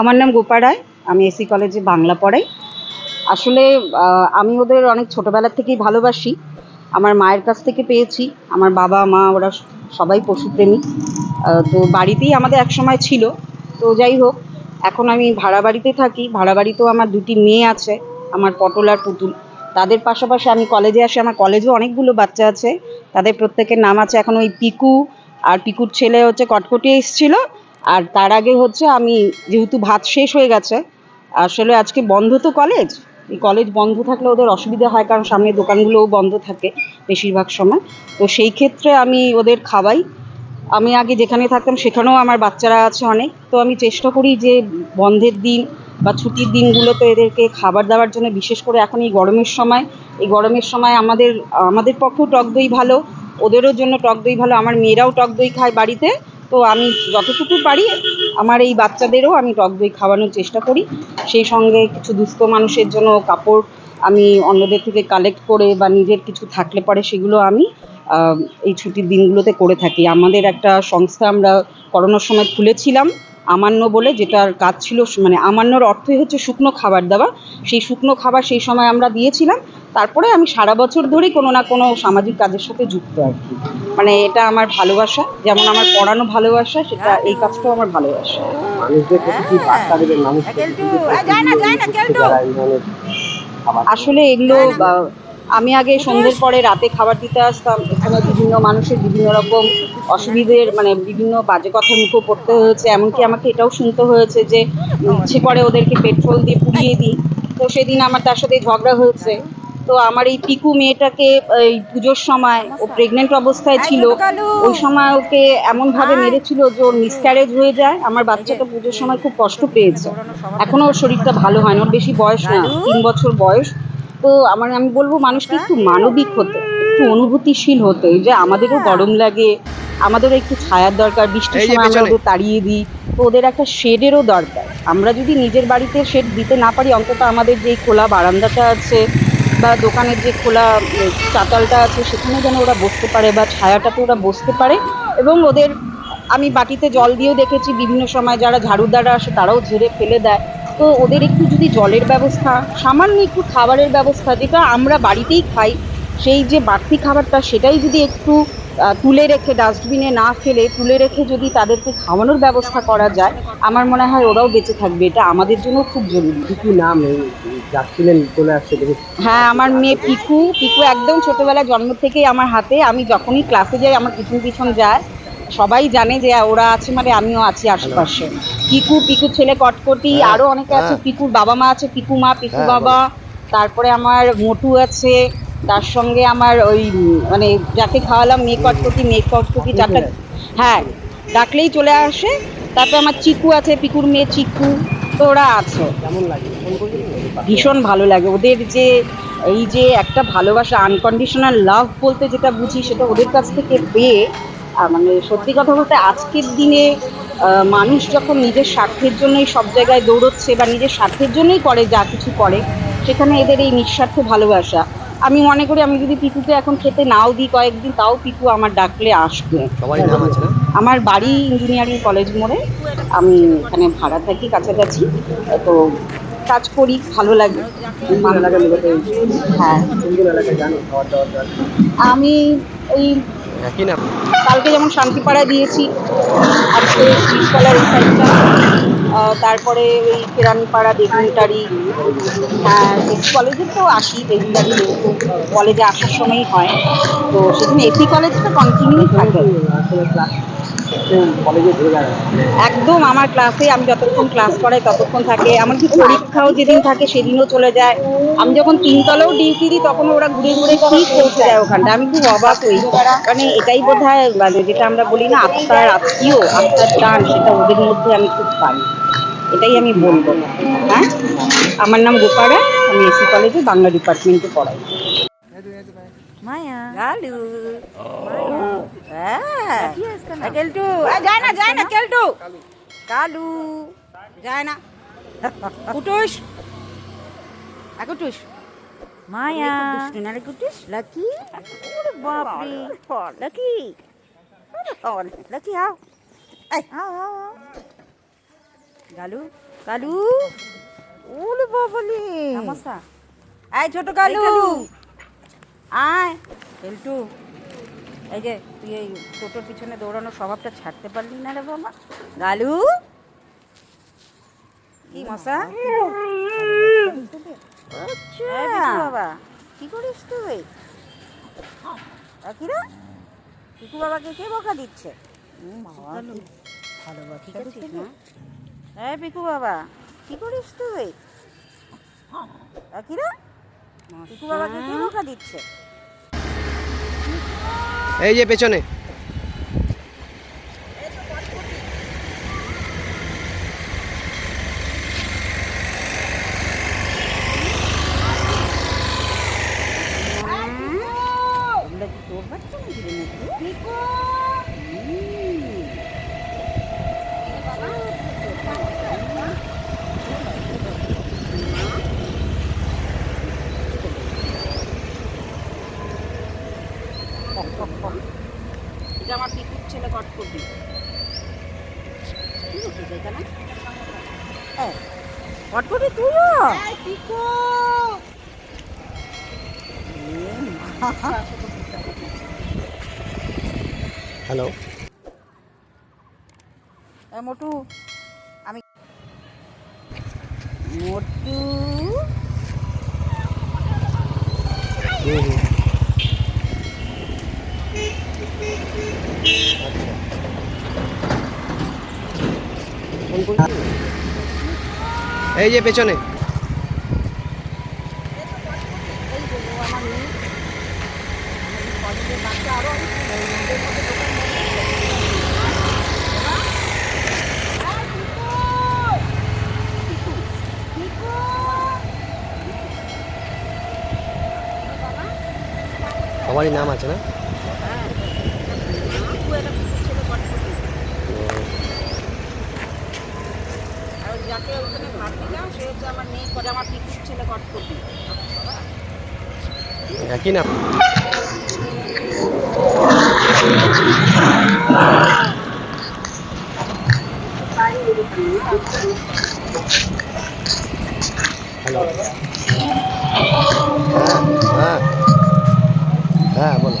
আমার নাম গোপা রায়, আমি এসি কলেজে বাংলা পড়াই। আসলে আমি ওদের অনেক ছোটবেলা থেকেই ভালোবাসি। আমার মায়ের কাছ থেকে পেয়েছি। আমার বাবা, মা, ওরা সবাই পশুপ্রেমী। তো বাড়িতেই আমাদের একসময় ছিল। তো যাই হোক, এখন আমি ভাড়া বাড়িতে থাকি। ভাড়া বাড়িতেও আমার দুটি মেয়ে আছে, আমার পটল আর পুতুল। তাদের পাশাপাশি আমি কলেজে আসি। আমার কলেজেও অনেকগুলো বাচ্চা আছে। তাদের প্রত্যেকের নাম আছে এখন ওই পিকু। আর পিকুর ছেলে হচ্ছে কটকটি এসেছিল। আর তার আগে হচ্ছে আমি যেহেতু ভাত শেষ হয়ে গেছে, আসলে আজকে বন্ধ তো কলেজ কলেজ বন্ধ থাকলে ওদের অসুবিধা হয় কারণ সামনে দোকানগুলোও বন্ধ থাকে বেশিরভাগ সময়। তো সেই ক্ষেত্রে আমি ওদের খাওয়াই। আমি আগে যেখানে থাকতাম সেখানেও আমার বাচ্চারা আছে অনেক। তো আমি চেষ্টা করি যে বন্ধের দিন বা ছুটির দিনগুলোতে এদেরকে খাবার দেওয়ার জন্য, বিশেষ করে এখন এই গরমের সময়। এই গরমের সময় আমাদের আমাদের পক্ষেও টক দই ভালো, ওদেরও জন্য টক দই ভালো। আমার মেয়েরাও টক দই খায় বাড়িতে। তো আমি যতটুকু পারি, আমার এই বাচ্চাদেরও আমি টক দই খাওয়ানোর চেষ্টা করি। সেই সঙ্গে কিছু দুস্থ মানুষের জন্য কাপড় আমি অন্যদের থেকে কালেক্ট করে বা নিজের কিছু থাকলে পরে সেগুলো আমি এই ছুটির দিনগুলোতে করে থাকি। আমাদের একটা সংস্থা আমরা করোনার সময় খুলেছিলাম আমান্য বলে, যেটার কাজ ছিল মানে আমান্যর অর্থই হচ্ছে শুকনো খাবার দেওয়া। সেই শুকনো খাবার সেই সময় আমরা দিয়েছিলাম। তারপরে আমি সারা বছর ধরেই কোনো না কোনো সামাজিক কাজের সাথে যুক্ত আর কি। মানে এটা আমার ভালোবাসা যেমন আমার পড়ানো ভালোবাসা সেটা এই কাজটাও আমার ভালোবাসা। খাবার আসলে এগুলো আমি আগে সন্ধ্যের পরে রাতে খাবার দিতে আসতাম। এখানে বিভিন্ন মানুষের বিভিন্ন রকম অসুবিধের মানে বিভিন্ন বাজে কথার মুখে পড়তে হয়েছে। এমনকি আমাকে এটাও শুনতে হয়েছে যে ইচ্ছে করে ওদেরকে পেট্রোল দিয়ে পুড়িয়ে দিই। তো সেদিন আমার তার সাথে ঝগড়া হয়েছে। তো আমার এই পিকু মেয়েটাকে এই পুজোর সময় ও প্রেগনেন্ট অবস্থায় ছিল ওই সময় ওকে এমনভাবে মেরেছিল যে ওর মিসক্যারেজ হয়ে যায়। আমার বাচ্চাটা পুজোর সময় খুব কষ্ট পেয়েছে। এখনও ওর শরীরটা ভালো হয় না ওর বেশি বয়স না তিন বছর বয়স। তো আমার আমি বলব মানুষকে একটু মানবিক হতে একটু অনুভূতিশীল হতে যে আমাদেরও গরম লাগে আমাদেরও একটু ছায়ার দরকার বৃষ্টির সময় আমরা ওদের তাড়িয়ে দিই তো ওদের একটা শেডেরও দরকার। আমরা যদি নিজের বাড়িতে শেড দিতে না পারি অন্তত আমাদের যে খোলা বারান্দাটা আছে বা দোকানের যে খোলা চাতালটা আছে, সেখানে যেন ওরা বসতে পারে বা ছায়াটাতে ওরা বসতে পারে এবং ওদের, আমি বাটিতে জল দিয়েও দেখেছি বিভিন্ন সময় যারা ঝাড়ুদাররা আসে তারাও ঝেড়ে ফেলে দেয়। তো ওদের একটু যদি জলের ব্যবস্থা, সামান্য একটু খাবারের ব্যবস্থা যেটা আমরা বাড়িতেই খাই, সেই যে বাড়তি খাবারটা সেটাই যদি একটু তুলে রেখে ডাস্টবিনে না ফেলে তুলে রেখে যদি তাদেরকে খাওয়ানোর ব্যবস্থা করা যায় আমার মনে হয় ওরাও বেঁচে থাকবে। এটা আমাদের জন্য খুব জরুরি। কি কি নাম? যাচ্ছিলেন চলে আসছে হ্যাঁ আমার মেয়ে পিকু। পিকু একদম ছোটবেলায় জন্ম থেকেই আমার হাতে। আমি যখনই ক্লাসে যাই আমার পিছন পিছন যায়। সবাই জানে যে ওরা আছে মানে আমিও আছি আশেপাশে। পিকু পিকু ছেলে কটকটি আরও অনেকে আছে। হ্যাঁ। পিকুর বাবা মা আছে পিকু মা পিকু হ্যাঁ, বাবা। তারপরে আমার মোটু আছে। তার সঙ্গে আমার ওই মানে যাকে খাওয়ালাম মেয়ে কটকটি মেয়ে কটকটি যাকে হ্যাঁ ডাকলেই চলে আসে। তারপরে আমার চিকু আছে পিকুর মেয়ে চিকু তো ওরা আছে। ভীষণ ভালো লাগে। ওদের যে এই যে একটা ভালোবাসা আনকন্ডিশনাল লাভ বলতে যেটা বুঝি সেটা ওদের কাছ থেকে পেয়ে মানে সত্যি কথা বলতে আজকের দিনে মানুষ যখন নিজের স্বার্থের জন্যই সব জায়গায় দৌড়চ্ছে বা নিজের স্বার্থের জন্যই করে যা কিছু করে সেখানে এদের এই নিঃস্বার্থ ভালোবাসা। আমি মনে করি আমি যদি পিকুকে এখন খেতে নাও দিই কয়েকদিন তাও পিকু আমার ডাকলে আসবে। আমার বাড়ি ইঞ্জিনিয়ারিং কলেজ মোড়ে। আমি এখানে ভাড়া থাকি কাছাকাছি। তো কাজ করি ভালো লাগে। হ্যাঁ। আমি এই কালকে যেমন শান্তিপাড়া দিয়েছি আজকে আহ, তারপরে ওই কেরানিপাড়া বেগুনটারি হ্যাঁ কলেজে তো আসি রেগুলারই কলেজে আসার সময়ই হয়। তো সেদিন এসি কলেজটা কন্টিনিউ থাকে। একদম আমার ক্লাসে আমি যতক্ষণ ক্লাস করাই ততক্ষণ থাকে। আমার এমনকি পরীক্ষাও যেদিন থাকে সেদিনও চলে যায়। আমি যখন তিনতলাও ডিউটি দিই তখন ওরা ঘুরে ঘুরে ঠিক পৌঁছে যায় ওখানটা। আমি খুব অবাক হই। মানে এটাই বোধ হয় মানে যেটা আমরা বলি না আত্মার আত্মীয় আত্মার টান সেটা ওদের মধ্যে আমি খুব পাই। এটাই আমি বলব। হ্যাঁ? আমার নাম গোপারা আমি এসি কলেজে বাংলা ডিপার্টমেন্টে পড়াই। মায়া হ্যাঁ কেলটু এই যায় না যায় না কেলটু কালু যায় না কুটুস কুটুস মায়া নারে কুটুস লাকি ওরে বাপ রে লাকি লাকি আও এই আও আও। গালু কালু ওলে বাবলি সমস্যা আয় ছোট কালু আয় কেলটু এই যে তুই এই টোটোর পিছনে দৌড়ানোর স্বভাবটা ছাড়তে পারলি না রে বাবা। গালু। কি মশা? আচ্ছা। বাবা কি করিস তুই? কিরা? পিকু বাবাকে কে বকা দিচ্ছে? হুম, বাবা, কি- ভালো। বাবা ঠিক আছে হ্যাঁ। পিকু বাবা কি করিস তুই? কিরা? পিকু বাবাকে কি দিচ্ছে? এই যে পেছনে ওগুলো কি তোর বাচ্চা নাকি রে নাকি এটা আমার পিকুর ছেলে কট করবি কি করছিস এখানে? কট করবি তুইও? পিকু! হ্যালো মোটু আমি মোটু। এই যে পেছনে। সবারই নাম আছে না? যাকে ওখানে ভাত দিলাম সে হচ্ছে আমার মেয়ে করে আমার পিকুর ছেলে কট করবি। একই নাম হ্যালো হ্যাঁ। হ্যাঁ বলো।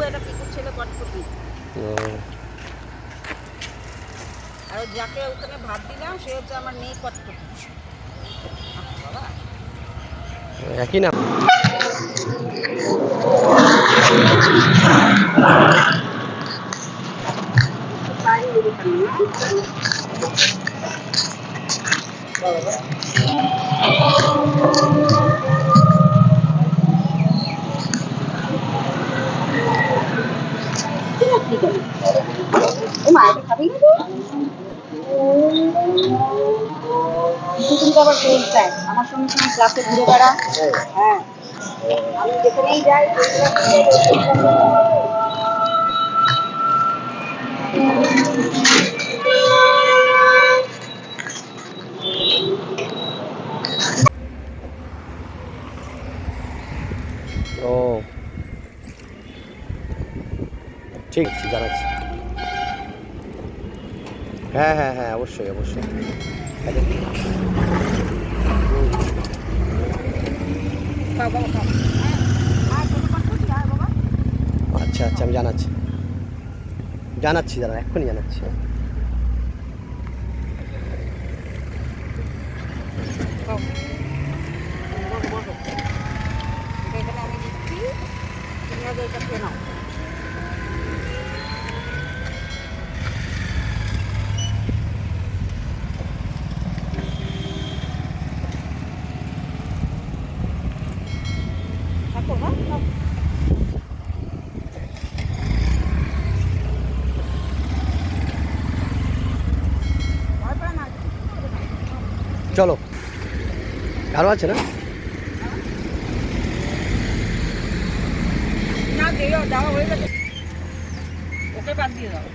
এটা পিকু এটা পিকুর ছেলে কট আর যাকে ওখানে ভাত দিলাম সে হচ্ছে আমার মেয়ে একই নাম। ও মা এটা খাবি না তুই কিন্তু আবার ফেল চায় আমার সঙ্গে সঙ্গে ক্লাসে ঘুরে বেড়া হ্যাঁ। আমি যেখানেই যাই, ও। ঠিক আছে, জানাচ্ছি। হ্যাঁ হ্যাঁ হ্যাঁ অবশ্যই অবশ্যই। আচ্ছা আচ্ছা আমি জানাচ্ছি। জানাচ্ছি দাদা এক্ষুনি জানাচ্ছি। খাও বসো বসো এটা এখানে আমি দিচ্ছি তুমি আগে এটা খেয়ে নাও থাক চলো। আরও আছে না? হয়ে ওকে বাদ দিয়ে দাও।